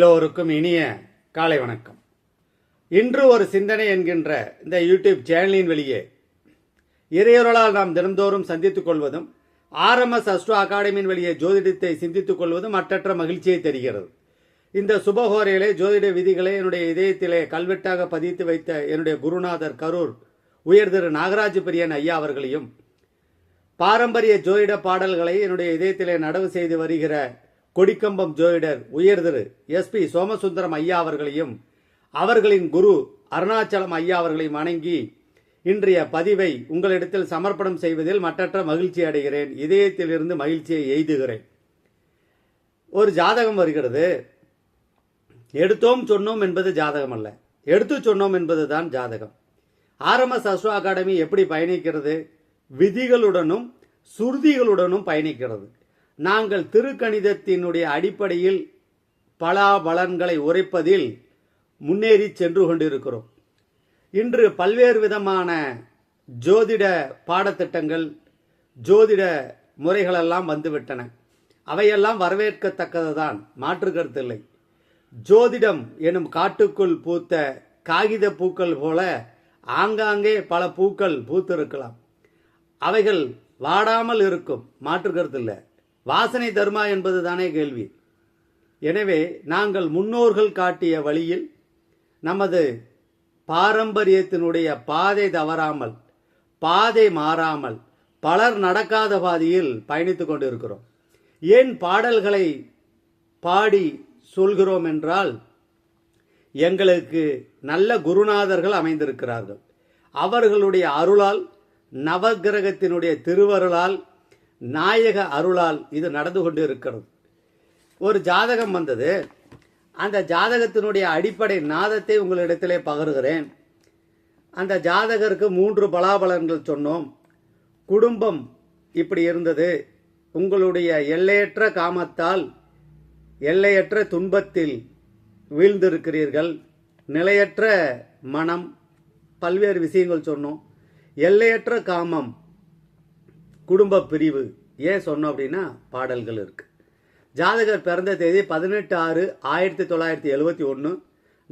எல்லோருக்கும் இனிய காலை வணக்கம். இன்று ஒரு சிந்தனை என்கின்ற இந்த யூடியூப் சேனலின் வெளியே இறையொருளால் நாம் தினந்தோறும் சந்தித்துக் கொள்வதும் ஆர்எம்எஸ் அஸ்ட்ரோ அகாடமியின் வெளியே ஜோதிடத்தை சிந்தித்துக் கொள்வதும் மற்றற்ற மகிழ்ச்சியை தருகிறது. இந்த சுபகோரையிலே ஜோதிட விதிகளை என்னுடைய இதயத்திலே கல்வெட்டாக பதித்து வைத்த என்னுடைய குருநாதர் கரூர் உயர் திரு நாகராஜ பிரியன் ஐயா அவர்களையும் பாரம்பரிய ஜோதிட பாடல்களை என்னுடைய இதயத்திலே நடவு செய்து வருகிற கொடிக்கம்பம் ஜோதிடர் உயர் திரு எஸ்பி சோமசுந்தரம் ஐயா அவர்களையும் அவர்களின் குரு அருணாச்சலம் ஐயா அவர்களையும் வணங்கி இன்றைய பதிவை உங்களிடத்தில் சமர்ப்பணம் செய்வதில் மற்றற்ற மகிழ்ச்சி அடைகிறேன். இதயத்திலிருந்து மகிழ்ச்சியை எய்துகிறேன். ஒரு ஜாதகம் வருகிறது. எடுத்தோம் சொன்னோம் என்பது ஜாதகம் அல்ல. எடுத்து சொன்னோம் என்பதுதான் ஜாதகம். ஆர்எம்எஸ் அஸ்வா அகாடமி எப்படி பயணிக்கிறது? விதிகளுடனும் சுருதிகளுடனும் பயணிக்கிறது. நாங்கள் திருக்கணிதத்தினுடைய அடிப்படையில் பலாபலன்களை உரைப்பதில் முன்னேறி சென்று கொண்டிருக்கிறோம். இன்று பல்வேறு விதமான ஜோதிட பாடத்திட்டங்கள் ஜோதிட முறைகளெல்லாம் வந்துவிட்டன. அவையெல்லாம் வரவேற்கத்தக்கதுதான் மாற்று கருத்தில்லை. ஜோதிடம் எனும் காட்டுக்குள் பூத்த காகித பூக்கள் போல ஆங்காங்கே பல பூக்கள் பூத்திருக்கலாம். அவைகள் வாடாமல் இருக்கும் மாற்று கருத்தில்லை. வாசனை தருமா என்பது தானே கேள்வி. எனவே நாங்கள் முன்னோர்கள் காட்டிய வழியில் நமது பாரம்பரியத்தினுடைய பாதை தவறாமல் பாதை மாறாமல் பலர் நடக்காத பாதையில் பயணித்து கொண்டிருக்கிறோம். ஏன் பாடல்களை பாடி சொல்கிறோம் என்றால் எங்களுக்கு நல்ல குருநாதர்கள் அமைந்திருக்கிறார்கள். அவர்களுடைய அருளால் நவகிரகத்தினுடைய திருவருளால் நாயக அருளால் இது நடந்து கொண்டு இருக்கிறது. ஒரு ஜாதகம் வந்தது. அந்த ஜாதகத்தினுடைய அடிப்படை நாதத்தை உங்களிடத்திலே பகருகிறேன். அந்த ஜாதகருக்கு மூன்று பலாபலன்கள் சொன்னோம். குடும்பம் இப்படி இருந்தது. உங்களுடைய எல்லையற்ற காமத்தால் எல்லையற்ற துன்பத்தில் வீழ்ந்திருக்கிறீர்கள். நிலையற்ற மனம். பல்வேறு விஷயங்கள் சொன்னோம். எல்லையற்ற காமம். குடும்ப பிரிவு. ஏன் சொன்னோம் அப்படின்னா பாடல்கள் இருக்கு. ஜாதகர் பிறந்த தேதி பதினெட்டு ஆறு ஆயிரத்தி தொள்ளாயிரத்தி எழுபத்தி ஒன்று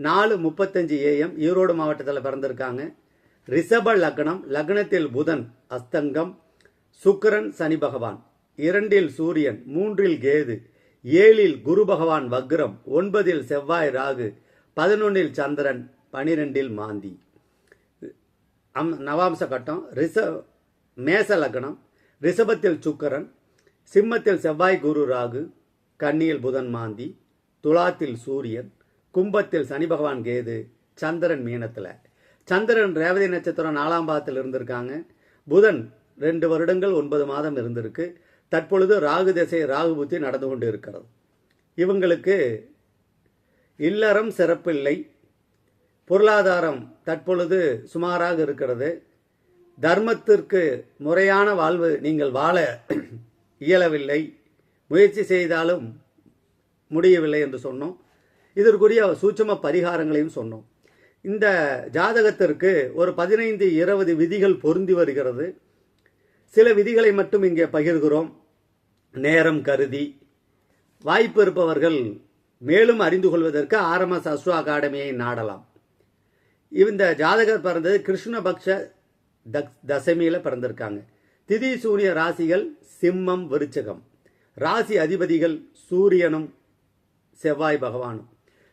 நாலு முப்பத்தஞ்சு ஏஎம் ஈரோடு மாவட்டத்தில் பிறந்திருக்காங்க. ரிஷப லக்னம் லக்னத்தில் புதன் அஸ்தங்கம் சுக்கிரன் சனி பகவான். இரண்டில் சூரியன் மூன்றில் கேது ஏழில் குரு பகவான் வக்ரம் ஒன்பதில் செவ்வாய் ராகு பதினொன்னில் சந்திரன் பனிரெண்டில் மாந்தி. அம் நவாம்ச கட்டம். ரிஷ மேச லக்னம் ரிஷபத்தில் சுக்கரன் சிம்மத்தில் செவ்வாய் குரு ராகு கன்னியில் புதன் மாந்தி துலாத்தில் சூரியன் கும்பத்தில் சனி பகவான் கேது சந்திரன் மீனத்தில். சந்திரன் ரேவதி நட்சத்திரம் நாலாம் பாதத்தில் இருந்திருக்காங்க. புதன் ரெண்டு வருடங்கள் ஒன்பது மாதம் இருந்திருக்கு. தற்பொழுது ராகு திசை ராகு புத்தி நடந்து கொண்டு இருக்கிறது. இவங்களுக்கு இல்லறம் சிறப்பில்லை. பொருளாதாரம் தற்பொழுது சுமாராக இருக்கிறது. தர்மத்திற்கு முறையான வாழ்வு நீங்கள் வாழ இயலவில்லை. முயற்சி செய்தாலும் முடியவில்லை என்று சொன்னோம். இதற்குரிய சூட்சம பரிகாரங்களையும் சொன்னோம். இந்த ஜாதகத்திற்கு ஒரு பதினைந்து இருபது விதிகள் பொருந்தி வருகிறது. சில விதிகளை மட்டும் இங்கே பகிர்கிறோம். நேரம் கருதி. வாய்ப்பு இருப்பவர்கள் மேலும் அறிந்து கொள்வதற்கு ஆர்எம்எஸ் அஸ்வ அகாடமியை நாடலாம். இந்த ஜாதகர் பிறந்தது கிருஷ்ணபக்ஷ தசமியில் பிறந்திருக்காங்க. திதி சூனிய ராசிகள் சிம்மம் விருச்சகம். ராசி அதிபதிகள் சூரியனும் செவ்வாய் பகவானும்.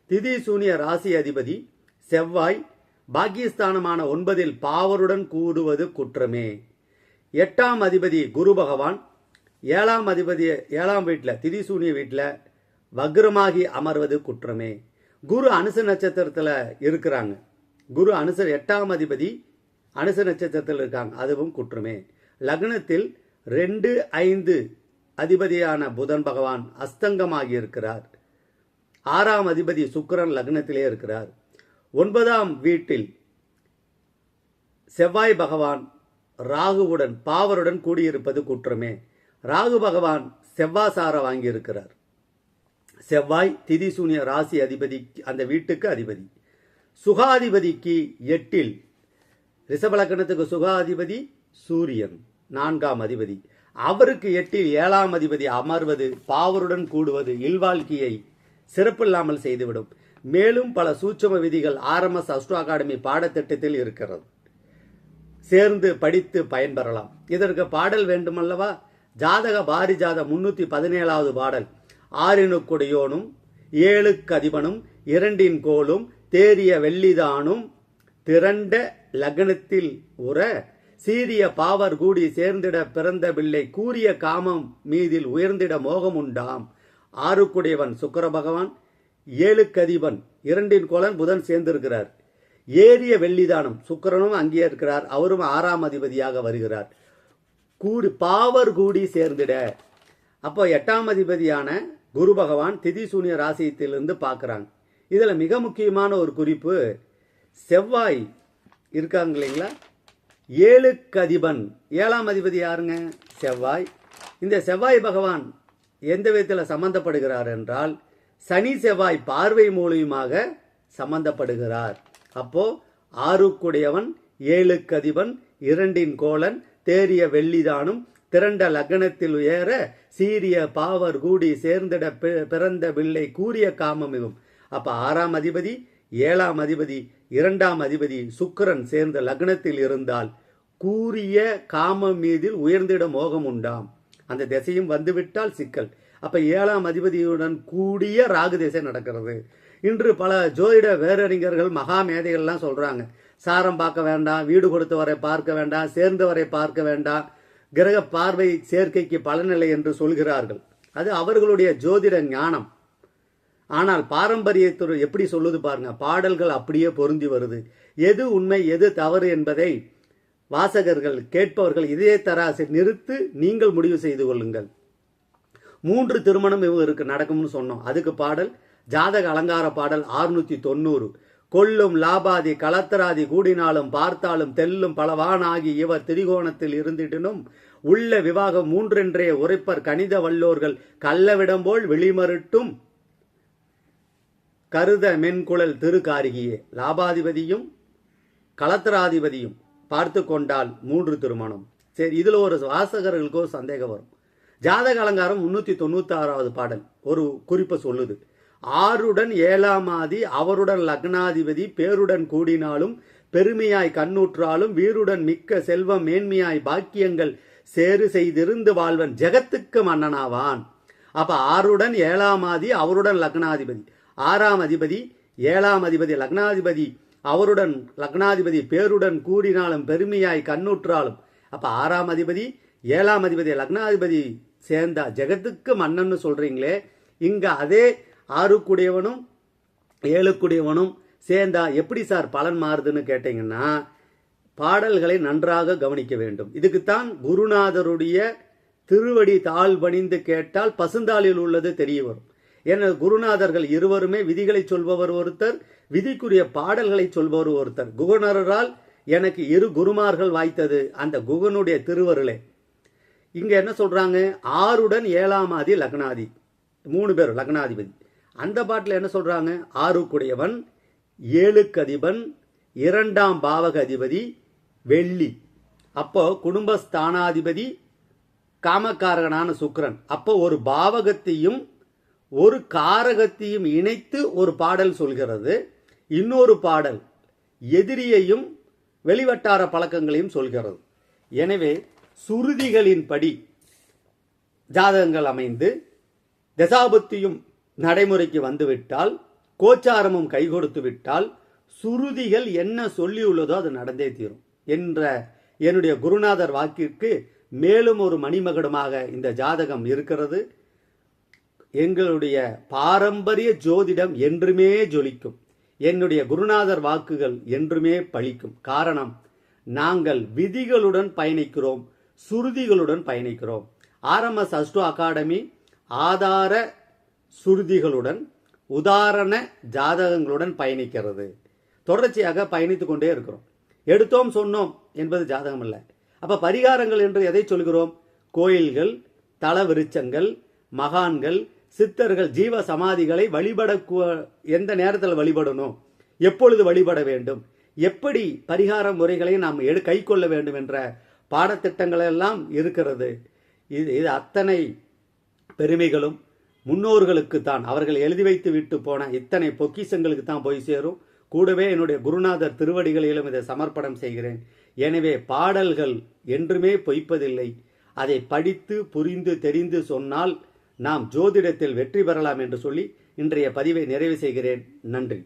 திதி சூனிய ராசி அதிபதி செவ்வாய் பாக்கியஸ்தானமான ஒன்பதில் பாவருடன் கூடுவது குற்றமே. எட்டாம் அதிபதி குரு பகவான் ஏழாம் அதிபதி ஏழாம் வீட்டில் திதிசூனிய வீட்டில் வக்ரமாகி அமர்வது குற்றமே. குரு அனுச நட்சத்திரத்தில் இருக்கிறாங்க. குரு அனுச எட்டாம் அதிபதி அனுச நட்சத்திரத்தில் இருக்காங்க. அதுவும் குற்றமே. லக்னத்தில் ரெண்டு ஐந்து அதிபதியான புதன் பகவான் அஸ்தங்கமாகி இருக்கிறார். ஆறாம் அதிபதி சுக்கரன் லக்னத்திலே இருக்கிறார். ஒன்பதாம் வீட்டில் செவ்வாய் பகவான் ராகுவுடன் பாவருடன் கூடியிருப்பது குற்றமே. ராகு பகவான் செவ்வாசார வாங்கியிருக்கிறார் செவ்வாய் திதிசூனிய ராசி அதிபதி அந்த வீட்டுக்கு அதிபதி. சுகாதிபதிக்கு எட்டில் ரிஷபலக்கணத்துக்கு சுகாதிபதி சூரியன் நான்காம் அதிபதி. அவருக்கு எட்டில் ஏழாம் அதிபதி அமர்வது பாவருடன் கூடுவது இல்வாழ்க்கையை சிறப்பில்லாமல் செய்துவிடும். மேலும் பல சூட்சம விதிகள் ஆர்எம்எஸ் அஸ்ட்ரோ அகாடமி பாடத்திட்டத்தில் இருக்கிறது. சேர்ந்து படித்து பயன்பெறலாம். இதற்கு பாடல் வேண்டுமல்லவா? ஜாதக பாரிஜாத முன்னூற்றி பதினேழாவது பாடல். ஆறினுக்குடையோனும் ஏழுக்கு அதிபனும் இரண்டின் கோலும் தேறிய வெள்ளிதானும் திரண்ட லக்னத்தில் உற சீரிய பாவர் கூடி சேர்ந்திட பிறந்த பிள்ளை கூறிய காமம் மீதில் உயர்ந்திட மோகம் உண்டாம் ஆறுக்குடையவன் சுக்கர பகவான் ஏழுக்கதிபன் இரண்டின் கோலன் புதன் சேர்ந்திருக்கிறார். ஏரிய வெள்ளிதானம் சுக்கிரனும் அங்கே இருக்கிறார். அவரும் ஆறாம் அதிபதியாக வருகிறார். கூடி பாவர் கூடி சேர்ந்திட. அப்போ எட்டாம் அதிபதியான குரு பகவான் திதி சூனிய ராசியத்திலிருந்து பார்க்குறாங்க இதில் மிக முக்கியமான ஒரு குறிப்பு செவ்வாய் இருக்காங்க இல்லைங்களா? ஏழுக்கு அதிபன் ஏழாம் அதிபதி யாருங்க? செவ்வாய். இந்த செவ்வாய் பகவான் எந்த விதத்தில் சம்பந்தப்படுகிறார் என்றால் சனி செவ்வாய் பார்வை மூலியமாக சம்பந்தப்படுகிறார். அப்போ ஆறுக்குடையவன் ஏழுக்கு அதிபன் இரண்டின் கோலன் தேறிய வெள்ளிதானும் திரண்ட லக்னத்தில் ஏற சீரிய பாவர் கூடி சேர்ந்திட பிறந்த பிள்ளை கூறிய காமமிகும் அப்ப ஆறாம் அதிபதி ஏழாம் அதிபதி இரண்டாம் அதிபதி சுக்கிரன் சேர்ந்த லக்னத்தில் இருந்தால் கூறிய காமம் மீதில் உயர்ந்திட மோகம் உண்டாம். அந்த திசையும் வந்துவிட்டால் சிக்கல். அப்ப ஏழாம் அதிபதியுடன் கூடிய ராகு திசை நடக்கிறது. இன்று பல ஜோதிட வேரறிஞர்கள் மகா மேதைகள்லாம் சொல்றாங்க. சாரம் பார்க்க வேண்டாம் வீடு கொடுத்தவரை பார்க்க வேண்டாம் சேர்ந்தவரை பார்க்க வேண்டாம். கிரக பார்வை சேர்க்கைக்கு பலனில்லை என்று சொல்கிறார்கள். அது அவர்களுடைய ஜோதிட ஞானம். ஆனால் பாரம்பரியத்துறை எப்படி சொல்லுது பாருங்க பாடல்கள் அப்படியே பொருந்தி வருது. எது உண்மை எது தவறு என்பதை வாசகர்கள் கேட்பவர்கள் இதே தராசை நிறுத்து நீங்கள் முடிவு செய்து கொள்ளுங்கள். மூன்று திருமணம் இவருக்கு நடக்கும்னு சொன்னோம். அதுக்கு பாடல் ஜாதக அலங்கார பாடல் ஆறுநூத்தி தொண்ணூறு. கொல்லும் லாபாதி களத்தராதி கூடினாலும் பார்த்தாலும் தெல்லும் பலவானாகி இவர் திரிகோணத்தில் இருந்திடனும் உள்ள விவாகம் மூன்றென்றே உரைப்பர் கணித வல்லோர்கள் கள்ளவிடம் போல் வெளிமருட்டும் கருத மென்குழல் திருக்காரிகியே. லாபாதிபதியும் களத்திராதிபதியும் பார்த்து கொண்டால் மூன்று திருமணம். சரி இதுல ஒரு வாசகர்களுக்கு ஒரு சந்தேகம் வரும். ஜாதக அலங்காரம் முன்னூத்தி தொண்ணூத்தி ஆறாவது பாடல். ஒரு குறிப்பை சொல்லுது. ஆறுடன் ஏழாம் ஆதி அவருடன் லக்னாதிபதி பேருடன் கூடினாலும் பெருமையாய் கண்ணூற்றாலும் வீருடன் மிக்க செல்வம் மேன்மையாய் பாக்கியங்கள் சேறு செய்திருந்து வாழ்வன் ஜெகத்துக்கு மன்னனாவான். அப்ப ஆறுடன் ஏழாம் ஆதி அவருடன் லக்னாதிபதி. ஆறாம் அதிபதி ஏழாம் அதிபதி லக்னாதிபதி. அவருடன் லக்னாதிபதி பேருடன் கூடினாலும் பெருமையாய் கண்ணுற்றாலும். அப்ப ஆறாம் அதிபதி ஏழாம் அதிபதி லக்னாதிபதி சேர்ந்தா ஜெகத்துக்கு மன்னன்னு சொல்றீங்களே. இங்க அதே ஆறுக்குடையவனும் ஏழுக்குடையவனும் சேர்ந்தா எப்படி சார் பலன் மாறுதுன்னு கேட்டீங்கன்னா பாடல்களை நன்றாக கவனிக்க வேண்டும். இதுக்குத்தான் குருநாதருடைய திருவடி தாழ் பணிந்து கேட்டால் பசுந்தாளில் உள்ளது தெரிய வரும். எனது குருநாதர்கள் இருவருமே விதிகளை சொல்பவர் ஒருத்தர் விதிக்குரிய பாடல்களை சொல்பவர் ஒருத்தர். குகனரால் எனக்கு இரு குருமார்கள் வாய்த்தது அந்த குகனுடைய திருவருளே. இங்க என்ன சொல்றாங்க? ஆறுடன் ஏழாம் ஆதி லக்னாதி. மூணு பேர் லக்னாதிபதி. அந்த பாட்டில் என்ன சொல்றாங்க? ஆறுக்குடையவன் ஏழுக்கு அதிபன் இரண்டாம் பாவக அதிபதி வெள்ளி. அப்போ குடும்பஸ்தானாதிபதி காமக்காரகனான சுக்கரன். அப்போ ஒரு பாவகத்தையும் ஒரு காரகத்தையும் இணைத்து ஒரு பாடல் சொல்கிறது. இன்னொரு பாடல் எதிரியையும் வெளிவட்டார பழக்கங்களையும் சொல்கிறது. எனவே சுருதிகளின்படி ஜாதகங்கள் அமைந்து தசாபத்தியும் நடைமுறைக்கு வந்துவிட்டால் கோச்சாரமும் கை கொடுத்து விட்டால் சுருதிகள் என்ன சொல்லியுள்ளதோ அது நடந்தே தீரும் என்ற என்னுடைய குருநாதர் வாக்கிற்கு மேலும் ஒரு மணிமகுடமாக இந்த ஜாதகம் இருக்கிறது. எங்களுடைய பாரம்பரிய ஜோதிடம் என்றுமே ஜொலிக்கும். என்னுடைய குருநாதர் வாக்குகள் என்றுமே பழிக்கும். காரணம் நாங்கள் விதிகளுடன் பயணிக்கிறோம் சுருதிகளுடன் பயணிக்கிறோம். ஆர்எம்எஸ் அஸ்ட்ரோ அகாடமி ஆதார சுருதிகளுடன் உதாரண ஜாதகங்களுடன் பயணிக்கிறது. தொடர்ச்சியாக பயணித்து கொண்டே இருக்கிறோம். எடுத்தோம் சொன்னோம் என்பது ஜாதகம் அல்ல அப்ப பரிகாரங்கள் என்று எதை சொல்கிறோம்? கோயில்கள் தலவிருச்சங்கள் மகான்கள் சித்தர்கள் ஜீவ சமாதிகளை வழிபடக்கூ எந்த நேரத்தில் வழிபடணும்? எப்பொழுது வழிபட வேண்டும்? எப்படி பரிகார முறைகளை நாம் எடு கை கொள்ள வேண்டும் என்ற பாடத்திட்டங்களெல்லாம் இருக்கிறது. இது இது அத்தனை பெருமைகளும் முன்னோர்களுக்கு தான். அவர்கள் எழுதி வைத்து விட்டு போன இத்தனை பொக்கிசங்களுக்கு தான் போய் சேரும். கூடவே என்னுடைய குருநாதர் திருவடிகளிலும் இதை சமர்ப்பணம் செய்கிறேன். எனவே பாடல்கள் என்றுமே பொய்ப்பதில்லை. அதை படித்து புரிந்து தெரிந்து சொன்னால் நாம் ஜோதிடத்தில் வெற்றி பெறலாம் என்று சொல்லி இன்றைய பதிவை நிறைவு செய்கிறேன். நன்றி.